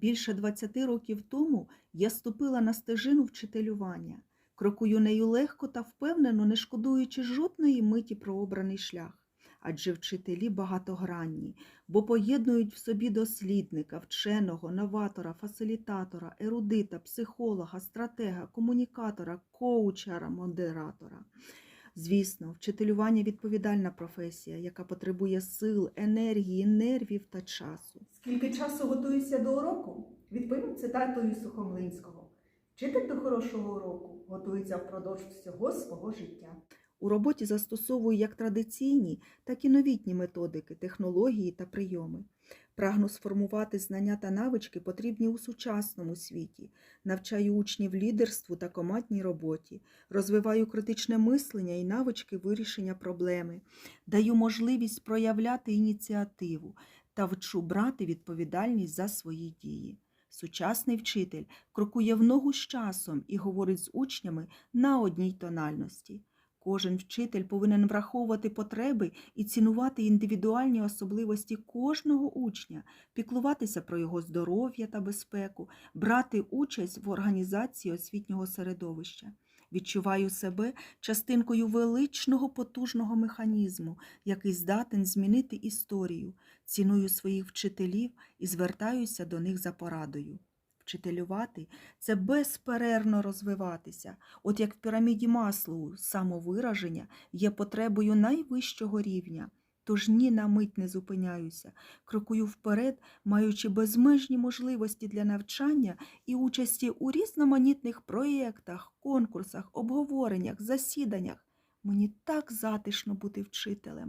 Більше 20 років тому я ступила на стежину вчителювання. Крокую нею легко та впевнено, не шкодуючи жодної миті про обраний шлях. Адже вчителі багатогранні, бо поєднують в собі дослідника, вченого, новатора, фасилітатора, ерудита, психолога, стратега, комунікатора, коучера, модератора. Звісно, вчителювання відповідальна професія, яка потребує сил, енергії, нервів та часу. Скільки часу готуєшся до уроку? Відповім цитатою Сухомлинського. Вчитель до хорошого уроку готується впродовж всього свого життя. У роботі застосовую як традиційні, так і новітні методики, технології та прийоми. Прагну сформувати знання та навички, потрібні у сучасному світі, навчаю учнів лідерству та командній роботі, розвиваю критичне мислення і навички вирішення проблеми, даю можливість проявляти ініціативу та вчу брати відповідальність за свої дії. Сучасний вчитель крокує в ногу з часом і говорить з учнями на одній тональності. Кожен вчитель повинен враховувати потреби і цінувати індивідуальні особливості кожного учня, піклуватися про його здоров'я та безпеку, брати участь в організації освітнього середовища. Відчуваю себе частинкою величного потужного механізму, який здатен змінити історію, ціную своїх вчителів і звертаюся до них за порадою. Вчителювати це безперервно розвиватися, от як в піраміді Маслоу самовираження є потребою найвищого рівня. Тож ні на мить не зупиняюся, крокую вперед, маючи безмежні можливості для навчання і участі у різноманітних проєктах, конкурсах, обговореннях, засіданнях. Мені так затишно бути вчителем.